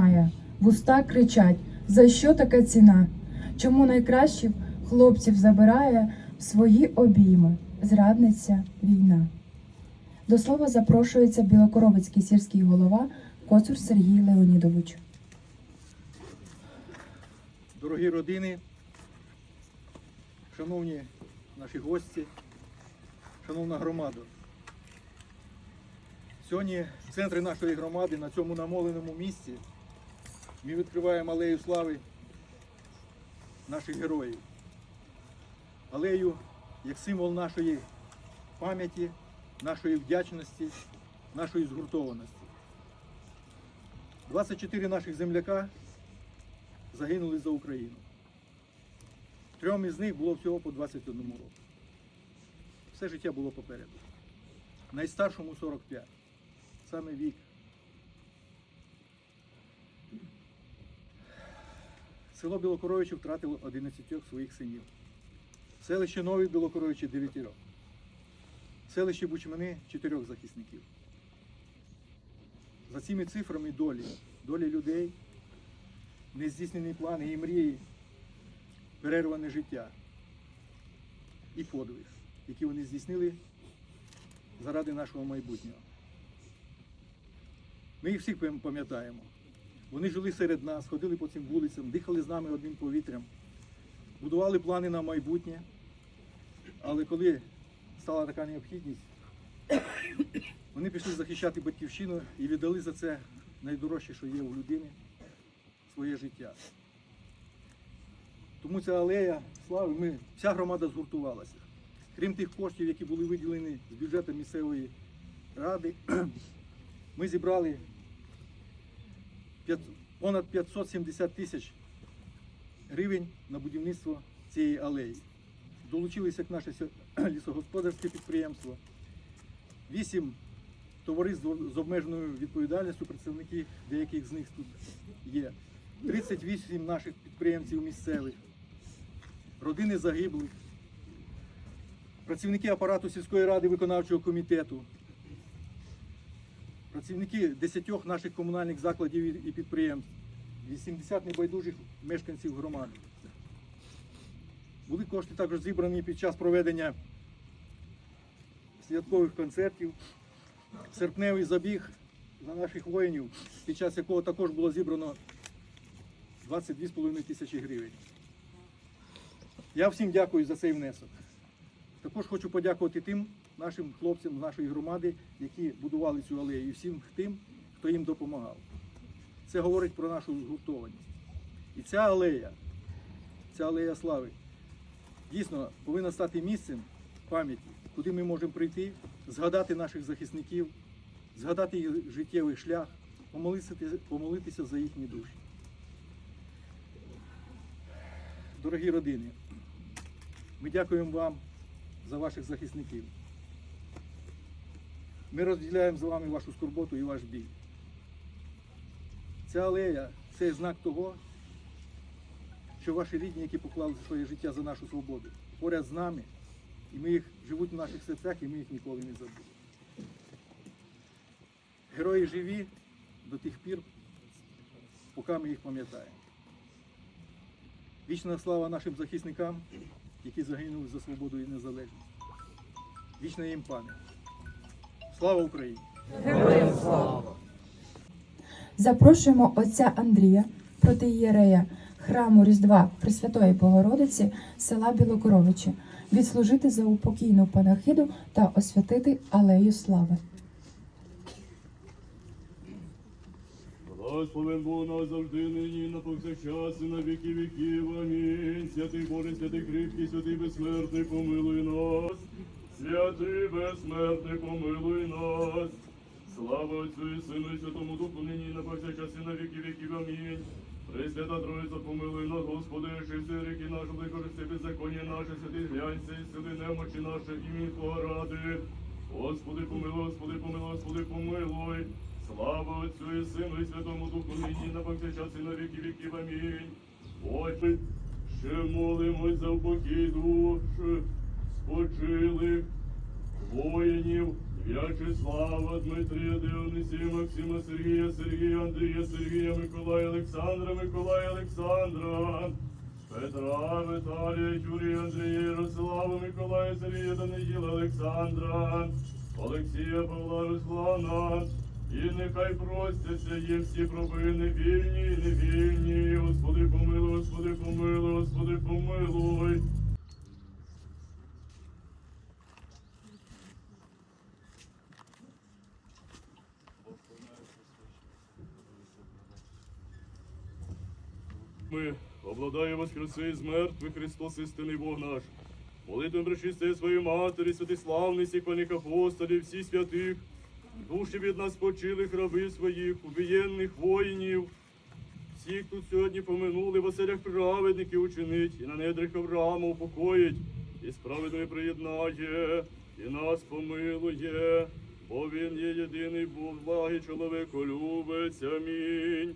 Має, вуста кричать, за що така ціна? Чому найкращих хлопців забирає в свої обійми зрадниця війна? До слова запрошується білокоровицький сільський голова Коцур Сергій Леонідович. Дорогі родини, шановні наші гості, шановна громада. Сьогодні в центрі нашої громади, на цьому намоленому місці, ми відкриваємо алею слави наших героїв. Алею як символ нашої пам'яті, нашої вдячності, нашої згуртованості. 24 наших земляка загинули за Україну. Трьом із них було всього по 21 року. Все життя було попереду. Найстаршому 45. Саме вік. Село Білокоровичі втратило 11 своїх синів. Селище Нові Білокоровичі 9. Селище Бучмани 4 захисників. За цими цифрами долі, долі людей, нездійснені плани і мрії, перерване життя і подвиг, які вони здійснили заради нашого майбутнього. Ми їх всіх пам'ятаємо. Вони жили серед нас, ходили по цим вулицям, дихали з нами одним повітрям, будували плани на майбутнє. Але коли стала така необхідність, вони пішли захищати батьківщину і віддали за це найдорожче, що є у людини своє життя. Тому ця алея слави, ми, вся громада згуртувалася. Крім тих коштів, які були виділені з бюджету місцевої ради, ми зібрали понад 570 тисяч гривень на будівництво цієї алеї. Долучилися як наше лісогосподарське підприємство, вісім товариств з обмеженою відповідальністю, представники деяких з них тут є. 38 наших підприємців місцевих, родини загиблих, працівники апарату сільської ради виконавчого комітету, працівники 10 наших комунальних закладів і- підприємств, 80 небайдужих мешканців громади. Були кошти також зібрані під час проведення святкових концертів, серпневий забіг за наших воїнів, під час якого також було зібрано 22,5 тисячі гривень. Я всім дякую за цей внесок. Також хочу подякувати тим нашим хлопцям з нашої громади, які будували цю алею, і всім тим, хто їм допомагав. Це говорить про нашу згуртованість. І ця алея, ця алея слави, дійсно повинна стати місцем пам'яті, куди ми можемо прийти, згадати наших захисників, згадати їх життєвий шлях, помолитися, за їхні душі. Дорогі родини, ми дякуємо вам за ваших захисників. Ми розділяємо з вами вашу скорботу і ваш біль. Ця алея це знак того, що ваші рідні, які поклали своє життя за нашу свободу, поряд з нами, і ми їх живуть в наших серцях, і ми їх ніколи не забудемо. Герої живі до тих пір, поки ми їх пам'ятаємо. Вічна слава нашим захисникам, які загинули за свободу і незалежність. Вічна їм пам'ять. Слава Україні! Запрошуємо отця Андрія, протиєрея храму Різдва Пресвятої Богородиці села Білокоровичі, відслужити за упокійну панахиду та освятити алею слави. Благословен Бог нас завжди нині, на повсякчас і на віки віків. Амінь. Святий Боже, святий кріпкий, святий безсмертний, помилуй нас. Святий безсмертний, помилуй нас. Слава Отцю і Сину і Святому Духу, нині і на повсякчас і на віки віків. Амінь. Пресвята Троїця, помилуй нас, Господи, всі ріки наші, використи беззаконня наше, святи глянься, і сили немочі наші, імені Твого ради. Господи, помилуй, Господи, помилуй, Господи, помилуй. Слава Отцю і Сину і Святому Духу, нині на повсякчас і на віки віків. Амінь. Отче, ще молимось за упокій душ спочилих воїнів, В'ячеслава, Дмитрія, Дионисія, Максима, Сергія, Сергія, Андрія, Сергія, Миколая, Олександра, Миколая, Олександра, Петра, Віталія, Юрія, Андрія, Ярослава, Миколая, Сергія, Даниїла, Олександра, Олексія, Павла, Руслана, і нехай простяться їм всі провини. Вільні і невільні. Господи, помилуй, Господи, помилуй, Господи, помилуй. Ми, обладає воскреси із мертвих Христос, істинний Бог наш. Молитвом причисти своєї матері, святиславний сіквальних апостолів, всіх святих, душі від нас почилих раби своїх, убієнних воїнів, всіх тут сьогодні поминули, в оселях праведників учинить, і на недрах Авраама упокоїть, і справедними приєднає, і нас помилує, бо він є єдиний Бог, благий чоловіко любець. Амінь.